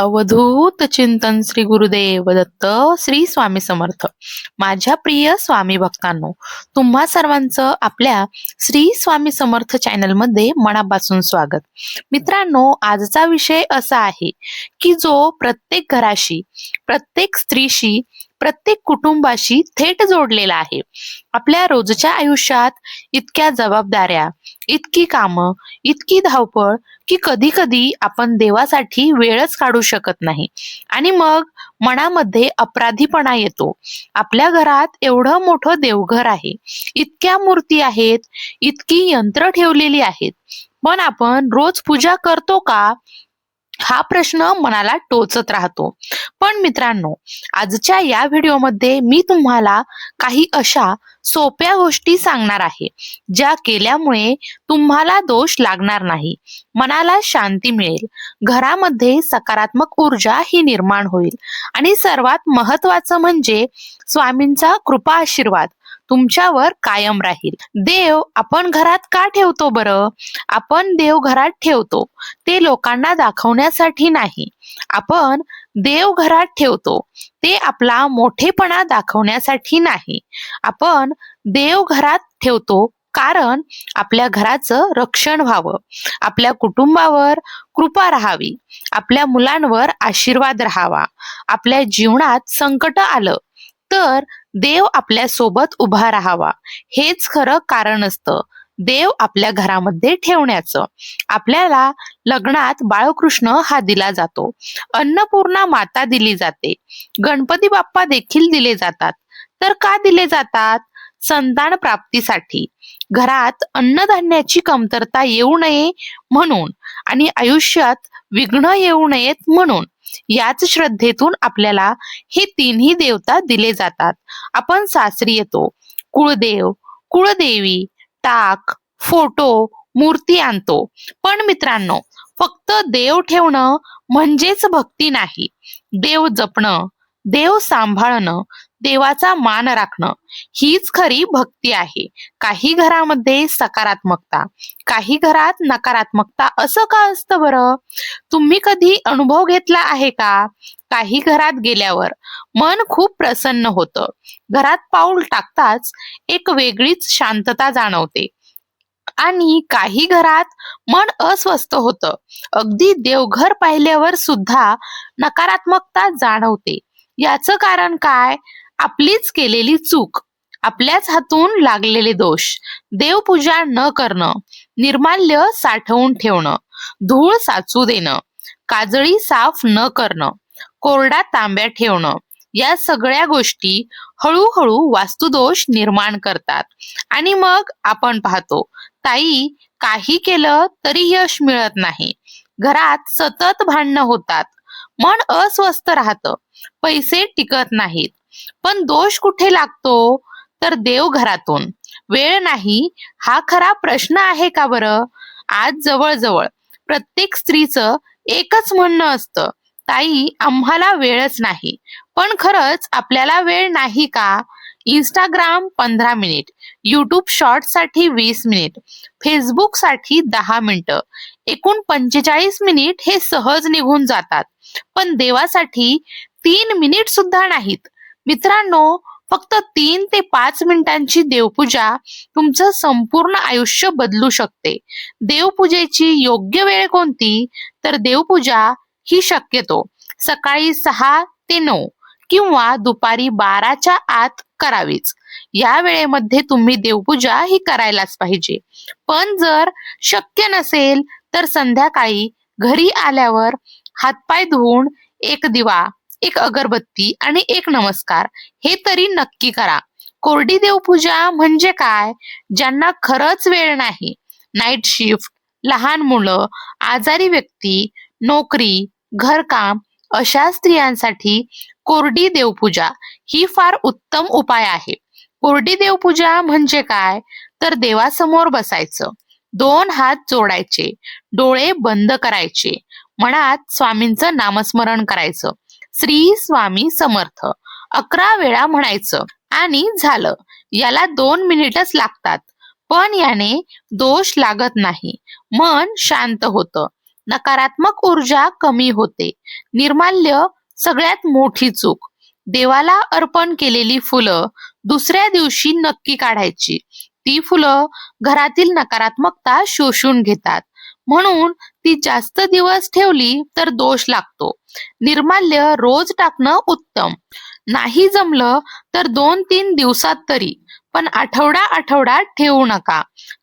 अवधूत चिंतन श्री गुरुदेव दत्त श्री स्वामी समर्थ. माझ्या प्रिय स्वामी भक्तांनो तुम्हा सर्वांचं आपल्या श्री स्वामी समर्थ चॅनलमध्ये मनापासून स्वागत. मित्रांनो आजचा विषय असा आहे की जो प्रत्येक घराशी प्रत्येक स्त्रीशी प्रत्येक कुटुंबाशी थेट जोडलेला आहे. आपल्या रोजच्या आयुष्यात इतक्या जबाबदाऱ्या इतकी कामं इतकी धावपळ की कधी कधी आपण देवासाठी वेळच काढू शकत नाही. आणि मग मनामध्ये अपराधीपणा येतो. आपल्या घरात एवढं मोठं देवघर आहे. इतक्या मूर्ती आहेत इतकी यंत्र ठेवलेली आहेत. पण आपण रोज पूजा करतो का? हा प्रश्न मनाला टोचत राहतो. पण मित्रांनो आजच्या या व्हिडिओमध्ये मी तुम्हाला काही अशा सोप्या गोष्टी सांगणार आहे ज्या केल्यामुळे तुम्हाला दोष लागणार नाही. मनाला शांती मिळेल. घरामध्ये सकारात्मक ऊर्जा ही निर्माण होईल. आणि सर्वात महत्वाचं म्हणजे स्वामींचा कृपा आशीर्वाद तुमच्यावर कायम राहील. देव आपण घरात का ठेवतो बरं? आपण देव घरात ठेवतो. ते लोकांना दाखवण्यासाठी नाही. आपण देव घरात ठेवतो. ते आपला मोठेपणा दाखवण्यासाठी नाही. आपण देव घरात ठेवतो कारण आपल्या घराचं रक्षण व्हावं. आपल्या कुटुंबावर कृपा राहावी. आपल्या मुलांवर आशीर्वाद राहावा. आपल्या जीवनात संकट आलं तर देव आपल्यासोबत उभा राहावा. हेच खरं कारण असतं. देव आपल्या घरामध्ये ठेवण्याचं. आपल्याला लग्नात बाळकृष्ण हा दिला जातो. अन्नपूर्णा माता दिली जाते. गणपती बाप्पा देखील दिले जातात. तर का दिले जातात? संतान प्राप्तीसाठी. घरात अन्नधान्याची कमतरता येऊ नये म्हणून आणि आयुष्यात विघ्न येऊ नयेत म्हणून. याच श्रद्धेतून आपल्याला हे तिन्ही देवता दिले जातात. आपण सासरी येतो. कुळदेव कुळदेवी टाक फोटो मूर्ती आणतो. पण मित्रांनो फक्त देव ठेवणं म्हणजेच भक्ती नाही. देव जपणं देव सांभाळणं देवाचा मान राखणं. हीच खरी भक्ती आहे. काही घरामध्ये सकारात्मकता काही घरात नकारात्मकता. असं का असतं बरं? तुम्ही कधी अनुभव घेतला आहे का? काही घरात गेल्यावर मन खूप प्रसन्न होतं. घरात पाऊल टाकताच एक वेगळीच शांतता जाणवते. आणि काही घरात मन अस्वस्थ होतं. अगदी देवघर पाहिल्यावर सुद्धा नकारात्मकता जाणवते. याचं कारण काय? आपलीच केलेली चूक आपल्याच हातून लागलेले दोष देवपूजा न करणं निर्माल्य साठवून ठेवणं धूळ साचू देणं काजळी साफ न करणं कोरडा तांब्या ठेवणं या सगळ्या गोष्टी हळूहळू वास्तुदोष निर्माण करतात. आणि मग आपण पाहतो ताई काही केलं तरी यश मिळत नाही. घरात सतत भांडणं होतात. मन अस्वस्थ राहतं. पैसे टिकत नाहीत. पण दोष कुठे लागतो? तर देव घरातून. वेळ नाही. हा खरा प्रश्न आहे का बरं? आज जवळजवळ प्रत्येक स्त्रीचं एकच म्हणणं असतं. ताई आम्हाला वेळच नाही. पण खरंच आपल्याला वेळ नाही का? इंस्टाग्राम पंधरा मिनिट युट्यूब शॉर्टसाठी वीस मिनिट फेसबुकसाठी दहा मिनिटं. एकूण पंचेचाळीस मिनिट हे सहज निघून जातात. पण देवासाठी तीन मिनिट सुद्धा नाहीत. मित्रांनो फक्त तीन ते पाच मिनिटांची देवपूजा तुमचं संपूर्ण आयुष्य बदलू शकते. देवपूजेची योग्य वेळ कोणती? तर देवपूजा ही शक्यतो सकाळी सहा ते नऊ किंवा दुपारी बाराच्या आत करावीच. या वेळेमध्ये तुम्ही देवपूजा ही करायलाच पाहिजे. पण जर शक्य नसेल तर संध्याकाळी घरी आल्यावर हातपाय धुवून एक दिवा एक अगरबत्ती आणि एक नमस्कार. हे तरी नक्की करा. कोरडी देवपूजा म्हणजे काय? ज्यांना खरंच वेळ नाही. नाईट शिफ्ट लहान मुलं आजारी व्यक्ती नोकरी घरकाम अशा स्त्रियांसाठी कोरडी देवपूजा ही फार उत्तम उपाय आहे. कोरडी देवपूजा म्हणजे काय? तर देवासमोर बसायचं. दोन हात जोडायचे. डोळे बंद करायचे. मनात स्वामींचं नामस्मरण करायचं. श्री स्वामी समर्थ. अकरा वेळा म्हणायचं आणि झालं. याला दोन मिनिटच लागतात. पण याने दोष लागत नाही. मन शांत होतं. नकारात्मक ऊर्जा कमी होते. निर्माल्य सगळ्यात मोठी चूक. देवाला अर्पण केलेली फुलं दुसऱ्या दिवशी नक्की काढायची. ती फुलं घरातील नकारात्मकता शोषून घेतात. म्हणून ती जास्त दिवस ठेवली तर दोष लागतो. निर्माल्य रोज टाकणं उत्तम. नाही जमलं तर दोन तीन दिवसात तरी पण आठवडा आठवडा ठेवू नका.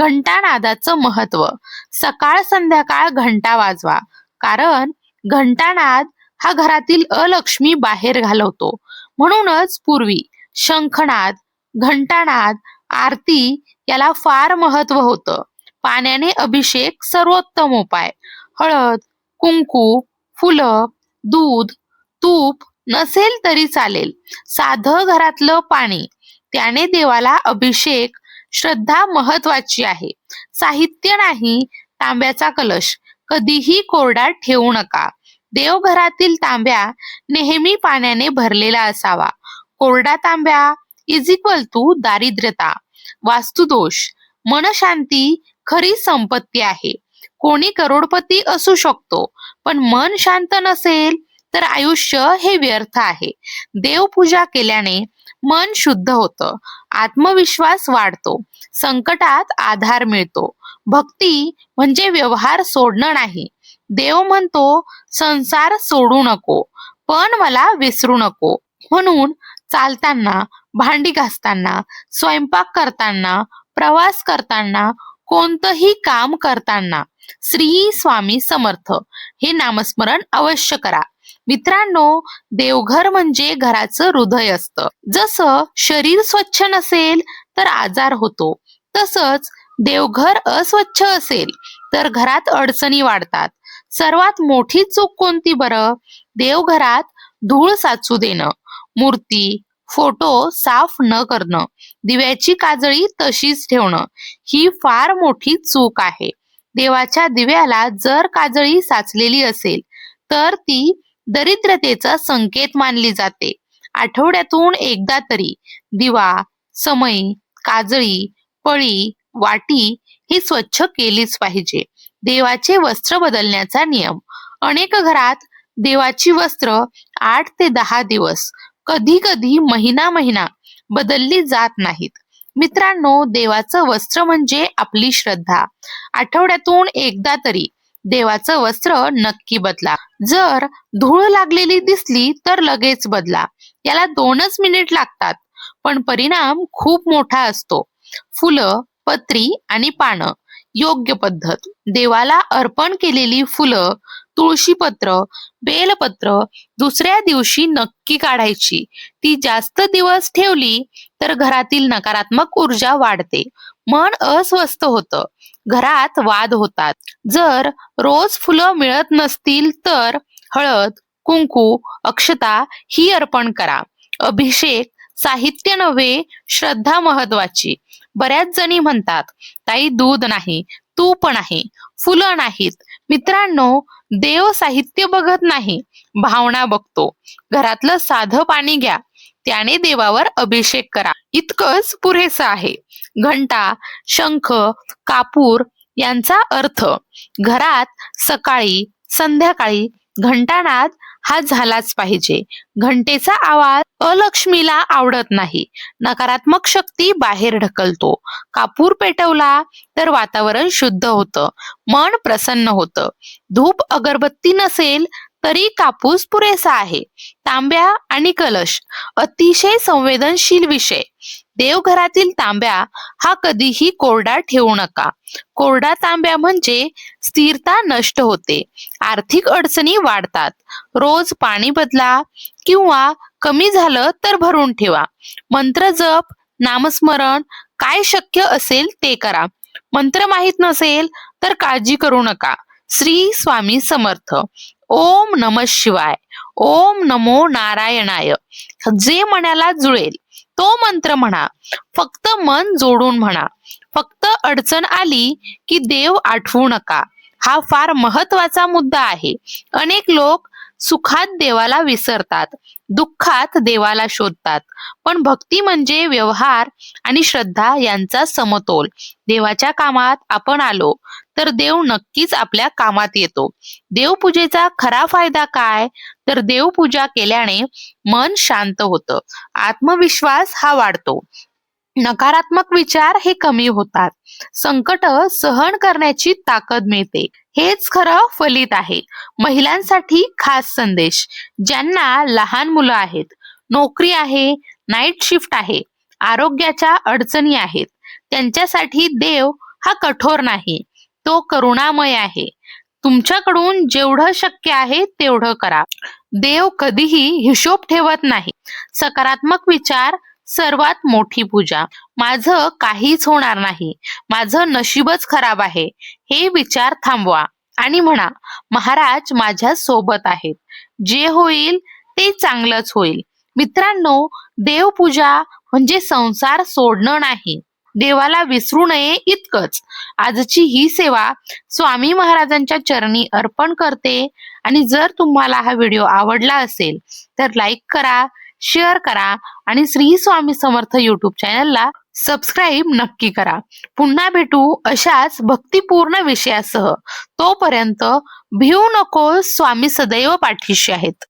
घंटा नादाचं महत्त्व. सकाळ संध्याकाळ घंटा वाजवा. कारण घंटानाद हा घरातील अलक्ष्मी बाहेर घालवतो. म्हणूनच पूर्वी शंखनाद घंटानाद आरती याला फार महत्त्व होतं. पाण्याने अभिषेक सर्वोत्तम उपाय. हळद कुंकू फुलं दूध तूप नसेल तरी चालेल. साधं घरातलं पाणी. त्याने देवाला अभिषेक श्रद्धा महत्वाची आहे. साहित्य नाही तांब्याचा कलश. कधीही कोरडा ठेवू नका. देवघरातील तांब्या नेहमी पाण्याने भरलेला असावा. कोरडा तांब्या इज इक्वल टू दारिद्र्यता. वास्तुदोष. मनशांती खरी संपत्ती आहे. कोणी करोडपती असू शकतो पण मन शांत नसेल तर आयुष्य हे व्यर्थ आहे. देवपूजा केल्याने मन शुद्ध होतं आत्मविश्वास वाढतो संकटात आधार मिळतो. भक्ती म्हणजे व्यवहार सोडणं नाही. देव म्हणतो संसार सोडू नको पण मला विसरू नको. म्हणून चालताना भांडी घासताना स्वयंपाक करताना प्रवास करताना कोणतंही काम करताना श्री स्वामी समर्थ हे नामस्मरण अवश्य करा. मित्रांनो देवघर म्हणजे घराचं हृदय असतं. जसं शरीर स्वच्छ नसेल तर आजार होतो. तसंच देवघर अस्वच्छ असेल तर घरात अडचणी वाढतात. सर्वात मोठी चूक कोणती बरं? देवघरात धूळ साचू देणं. मूर्ती फोटो साफ न करणं दिव्याची काजळी तशीच ठेवणं ही फार मोठी चूक आहे. देवाच्या दिव्याला जर काजळी साचलेली असेल तर ती दरिद्रतेचा संकेत मानली जाते. आठवड्यातून एकदा तरी दिवा समई काजळी पळी वाटी ही स्वच्छ केलीच पाहिजे. देवाचे वस्त्र बदलण्याचा नियम. अनेक घरात देवाची वस्त्र आठ ते दहा दिवस कधी कधी महिना महिना बदलली जात नाहीत. मित्रांनो देवाचं वस्त्र म्हणजे आपली श्रद्धा. आठवड्यातून एकदा तरी देवाचं वस्त्र नक्की बदला. जर धूळ लागलेली दिसली तर लगेच बदला. याला दोनच मिनिट लागतात पण परिणाम खूप मोठा असतो. फुलं पत्री आणि पानं योग्य पद्धत. देवाला अर्पण केलेली फुलं तुळशीपत्र बेलपत्र दुसऱ्या दिवशी नक्की काढायची. ती जास्त दिवस ठेवली तर घरातील नकारात्मक ऊर्जा वाढते. मन अस्वस्थ होतं. घरात वाद होतात. जर रोज फुलं मिळत नसतील तर हळद कुंकू अक्षता ही अर्पण करा. अभिषेक साहित्य नव्हे श्रद्धा महत्वाची बऱ्याच जणी म्हणतात ताई दूध नाही तूप नाही फुलं नाहीत. मित्रांनो देव साहित्य बघत नाही भावना बघतो. घरातलं साधं पाणी घ्या त्याने देवावर अभिषेक करा. इतकंच पुरेसं आहे. घंटा शंख कापूर यांचा अर्थ घरात सकाळी संध्याकाळी घंटानाद हा झालाच पाहिजे. घंटेचा आवाज अलक्ष्मीला आवडत नाही. नकारात्मक शक्ती बाहेर ढकलतो. कापूर पेटवला तर वातावरण शुद्ध होतं. मन प्रसन्न होतं. धूप अगरबत्ती नसेल तरी कापूस पुरेसा आहे. तांब्या आणि कलश अतिशय संवेदनशील विषय. देवघरातील तांब्या हा कधीही कोरडा ठेवू नका. कोरडा तांब्या म्हणजे स्थिरता नष्ट होते. आर्थिक अडचणी वाढतात. रोज पाणी बदला किंवा कमी झालं तर भरून ठेवा. मंत्र जप नामस्मरण काय शक्य असेल ते करा. मंत्र माहीत नसेल तर काळजी करू नका. श्री स्वामी समर्थ. ओम नम शिवाय. ओम नमो नारायणाय. जे मनाला जुळेल. तो मंत्र म्हणा फक्त मन जोडून म्हणा फक्त अडचण आली की देव आठवू नका. हा फार महत्त्वाचा मुद्दा आहे. अनेक लोक सुखात देवाला विसरतात दुःखात देवाला शोधतात. पण भक्ती म्हणजे व्यवहार आणि श्रद्धा यांचा समतोल. देवाच्या कामात आपण आलो तर देव नक्कीच आपल्या कामात येतो. देवपूजेचा खरा फायदा काय? तर देवपूजा केल्याने मन शांत होतं. आत्मविश्वास हा वाढतो. नकारात्मक विचार हे कमी होतात. संकट सहन करण्याची ताकद मिळते. हेच खरं फलित आहे. महिलांसाठी खास संदेश. ज्यांना लहान मुलं आहेत नोकरी आहे नाईट शिफ्ट आहे आरोग्याच्या अडचणी आहेत त्यांच्यासाठी देव हा कठोर नाही. तो करुणामय आहे. तुमच्याकडून जेवढं शक्य आहे तेवढं करा. देव कधीही हिशोब ठेवत नाही. सकारात्मक विचार सर्वात मोठी पूजा. माझं काहीच होणार नाही. माझं नशीबच खराब आहे. हे विचार थांबवा आणि म्हणा महाराज माझ्या सोबत आहेत. जे होईल ते चांगलंच होईल. मित्रांनो देवपूजा म्हणजे संसार सोडणं नाही. देवाला विसरू नये इतकंच. आजची ही सेवा स्वामी महाराजांच्या चरणी अर्पण करते. आणि जर तुम्हाला हा व्हिडिओ आवडला असेल तर लाईक करा शेअर करा आणि श्री स्वामी समर्थ युट्यूब चॅनलला सबस्क्राईब नक्की करा. पुन्हा भेटू अशाच भक्तिपूर्ण विषयासह. तोपर्यंत भिवू नको स्वामी सदैव पाठीशी आहेत.